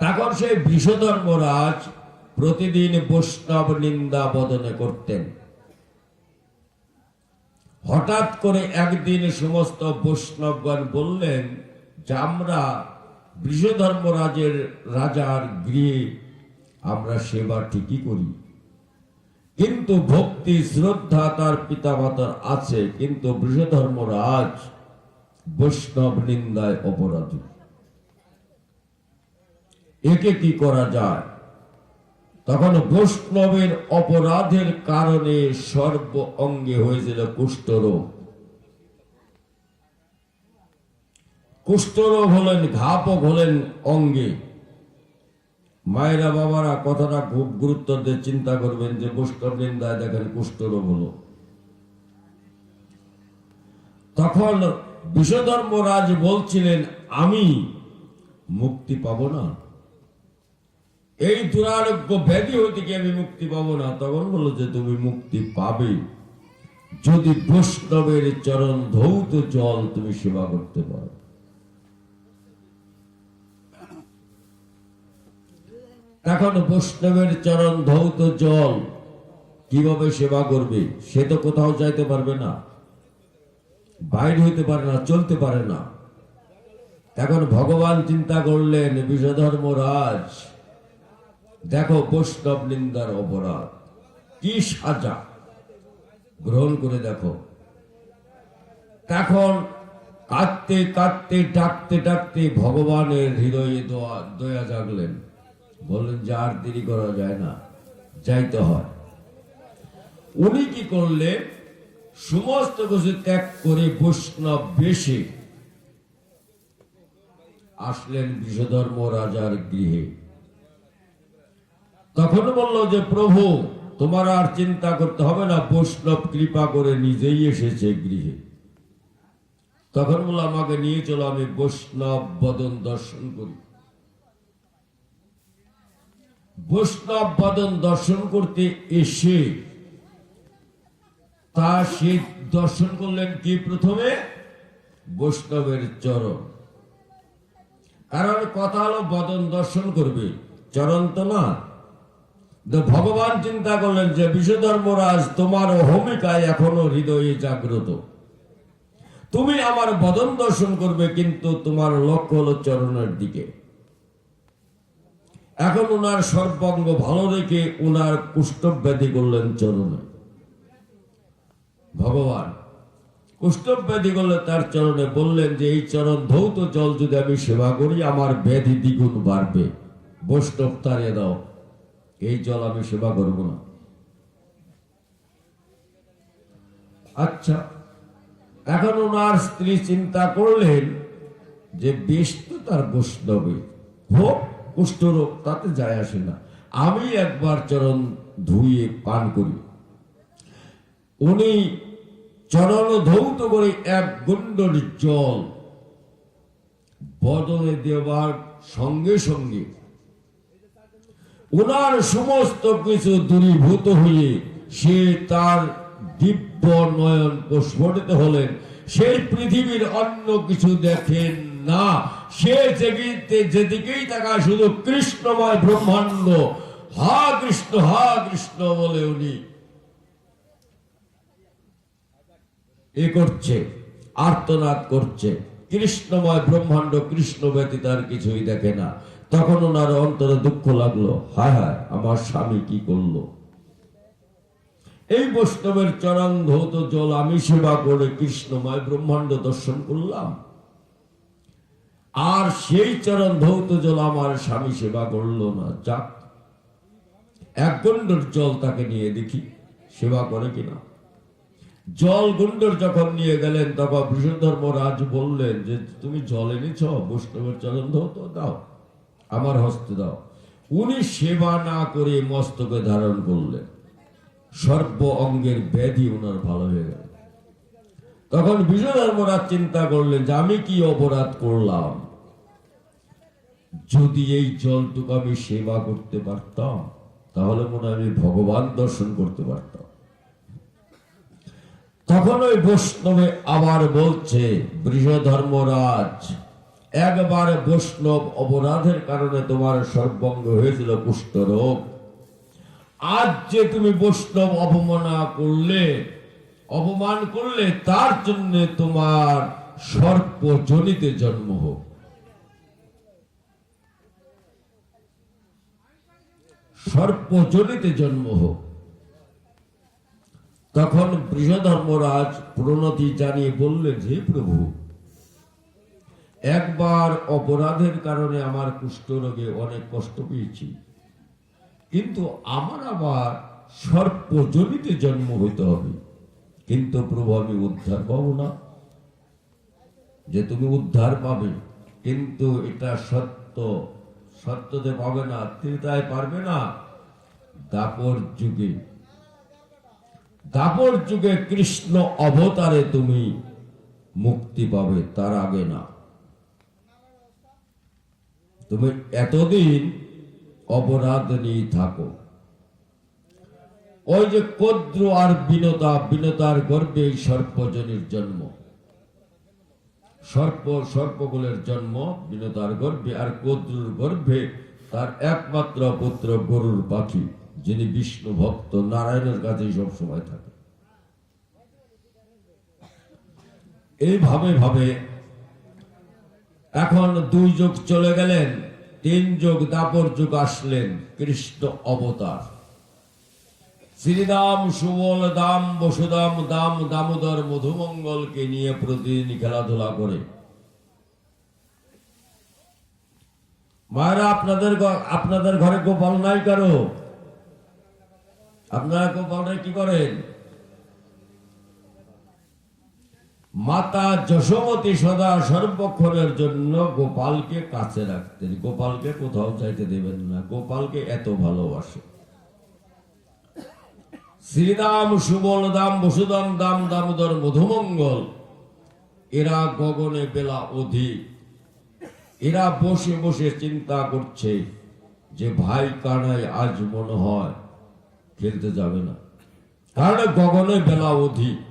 তখন সেই প্রতিদিন বৈষ্ণব নিন্দা বদনে করতেন। হঠাৎ করে একদিন সমস্ত বৈষ্ণবগণ বললেন যে আমরা রাজার গৃহে আমরা সেবা ঠিকই করি। কিন্তু ভক্তি শ্রদ্ধা তার পিতামাতার আছে, কিন্তু বৃষধর্মরাজ বৈষ্ণব নিন্দায় অপরাধী। একে কি করা যায়? তখন বৈষ্ণবের অপরাধের কারণে সর্ব অঙ্গে হয়েছিল কুষ্ঠরোগ। কুষ্ঠরোগ হলেন ঘাপক হলেন অঙ্গে। মায়েরা, বাবারা, কথাটা খুব গুরুত্ব দিয়ে চিন্তা করবেন যে বৈষ্ণব নিন্দায় দেখেন কুষ্ঠরোগ হলো। তখন বিশ্বধর্মরাজ বলছিলেন, আমি মুক্তি পাবো না। এই দুরারোগ্য ব্যাধি হইতে কি আমি মুক্তি পাবো না। তখন বলল যে, তুমি মুক্তি পাবে। যদি বৈষ্ণবের চরণ ধৌত জল, তুমি সেবা করতে পারো। এখন বৈষ্ণবের চরণ ধৌত জল কীভাবে সেবা করবে? সে তো কোথাও যাইতে পারবে না। বাইর হইতে পারে না, চলতে পারে না। এখন ভগবান চিন্তা করলেন বিষধর্মরাজ দেখো বৈষ্ণব নিন্দার অপরাধ। কি সাজা? গ্রহণ করে দেখো। তখন কাঁদতে কাঁদতে, ডাকতে ডাকতে ভগবানের হৃদয়ে দোয়া জাগলেন। বললেন, যে আর দেরি করা যায় না, যাইতে হয়। উনি কি করলেন? সমস্ত কিছু ত্যাগ করে বৈষ্ণব বেশে আসলেন বিষধর্ম রাজার গৃহে। তখন বলল যে, প্রভু, তোমার আর চিন্তা করতে হবে না, বৈষ্ণব কৃপা করে নিজেই এসেছে গৃহে। তখন বলল, আমাকে নিয়ে চলো, আমি বৈষ্ণব বদন দর্শন করি। বৈষ্ণব বদন দর্শন করতে এসে তা সে দর্শন করলেন কি প্রথমে? বৈষ্ণবের চরণ। কারণ কথা হলো, বদন দর্শন করবে। চরণ তো না। ভগবান চিন্তা করলেন যে বিশ্বধর্মরাজ তোমার ভূমিকায় এখনও হৃদয়ে জাগ্রত। তুমি আমার বদন দর্শন করবে কিন্তু তোমার লক্ষ্য হলো চরণের দিকে। এখন উনার সর্বাঙ্গ ভালো রেখে উনার কুষ্ঠব ব্যাধি করলেন চরণে। ভগবান কুষ্ঠব ব্যাধি করলে তার চরণে বললেন যে, এই চরণ ধৌত জল যদি আমি সেবা করি, আমার ব্যাধি দ্বিগুণ বাড়বে। বৈষ্ণব তাড়িয়ে দাও। এই জল আমি সেবা করব না। আচ্ছা এখন ওনার স্ত্রী চিন্তা করলেন যে বেশ তো তার বৈষ্ণবে। হোক কুষ্ঠরোগ তাতে যায় আসে না। আমি একবার চরণ ধুয়ে পান করি। উনি চরণ ধৌত করে এক গুন্ডর জল বদলে দেওয়ার সঙ্গে সঙ্গে ওনার সমস্ত কিছু দূরীভূত হয়ে সে তার দিব্য নয়ন প্রস্ফুটিত হলেন। সেই পৃথিবীর অন্য কিছু দেখেন না। সে যেদিকে যেদিকেই তাকায়, শুধু কৃষ্ণময় ব্রহ্মাণ্ড। হা কৃষ্ণ হা কৃষ্ণ বলে উনি এ করছে, আর্তনাদ করছে। কৃষ্ণময় ব্রহ্মাণ্ড কৃষ্ণ ব্যতীত আর কিছুই দেখে না। তখন ওনার অন্তরে দুঃখ লাগল। হায় হায়, আমার স্বামী কি করল? এই বৈষ্ণবের চরণ ধৌত জল আমি সেবা করে কৃষ্ণময় ব্রহ্মাণ্ড দর্শন করলাম। আর সেই চরণ ধৌত জল আমার স্বামী সেবা করল না। যাক, এক গন্ডর জল তাকে নিয়ে দেখি, সেবা করে কিনা। জল গুন্ডর যখন নিয়ে গেলেন, তখন বৃষধর্ম রাজ বললেন যে, তুমি জল এনেছ? বৈষ্ণবের চরণ ধৌত দাও। আমার হস্তে দাও। উনি সেবা না করে মস্তকে ধারণ করলেন। সর্ব অঙ্গের ব্যাধি ওনার ভালো হয়ে গেল। তখন বিজয় ধর্মরাজ চিন্তা করলেন যে আমি কি অপরাধ করলাম? যদি এই জলটুকু আমি সেবা করতে পারতাম, তাহলে মনে হয় আমি ভগবান দর্শন করতে পারতাম। তখন ওই বৈষ্ণবে আবার বলছে, বৃষধর্মরাজ একবার বৈষ্ণব অপরাধের কারণে তোমার সর্বঙ্গ হয়েছিল কুষ্ঠরোগ আজ যে তুমি বৈষ্ণব অপমানা করলে, অপমান করলে, তার জন্য তোমার সর্পজনিতে জন্ম হোক। সর্পজনিতে জন্ম হোক। তখন বৃষধর্মরাজ প্রণতি জানিয়ে বললেন, হে প্রভু একবার অপরাধের কারণে আমার কুষ্ঠরোগে অনেক কষ্ট পেয়েছি। কিন্তু আমার আবার সর্পজনিতে জন্ম হইতে হবে। কিন্তু প্রভু, আমি উদ্ধার পাবো না। যে তুমি উদ্ধার পাবে, কিন্তু এটা সত্য। সত্যতে পাবে না, ত্রিতায় পারবে না। দাপর যুগে দাপর যুগে কৃষ্ণ অবতারে তুমি মুক্তি পাবে, তার আগে না। তুমি এতদিন অপরাধ নিয়ে থাকো। ওই যে কদ্র আর বিনতা, বিনতার এই সর্পজনীর জন্ম। সর্প সর্পকুলের জন্ম, বিনতার গর্ভে আর কদ্রুর গর্ভে তার একমাত্র পুত্র গরুর পাখি, যিনি বিষ্ণু ভক্ত নারায়ণের কাছে সব সময় থাকে। এইভাবে ভাবে এখন দুই যুগ চলে গেলেন, তিন যুগ দাপর যুগ আসলেন কৃষ্ণ অবতার। শ্রীরাম, সুবল, দাম, বসুদাম, দাম, দামোদর, মধুমঙ্গলকে নিয়ে প্রতিদিন খেলাধুলা করে। মায়েরা, আপনাদের আপনাদের ঘরে গোপাল নাই কারও? আপনারা গোপালরে কি করেন? মাতা যশোমতী সদা সর্বক্ষণের জন্য গোপালকে কাছে রাখতেন গোপালকে কোথাও চাইতে দেবেন না। গোপালকে এত ভালোবাসে। শ্রীরাম সুবল দাম, বসুদাম, দাম, দামোদর, মধুমঙ্গল। এরা গগনে বেলা অধিক। এরা বসে বসে চিন্তা করছে যে ভাই কানাই আজ মনে হয় খেলতে যাবে না। কারণ গগনে বেলা অধিক।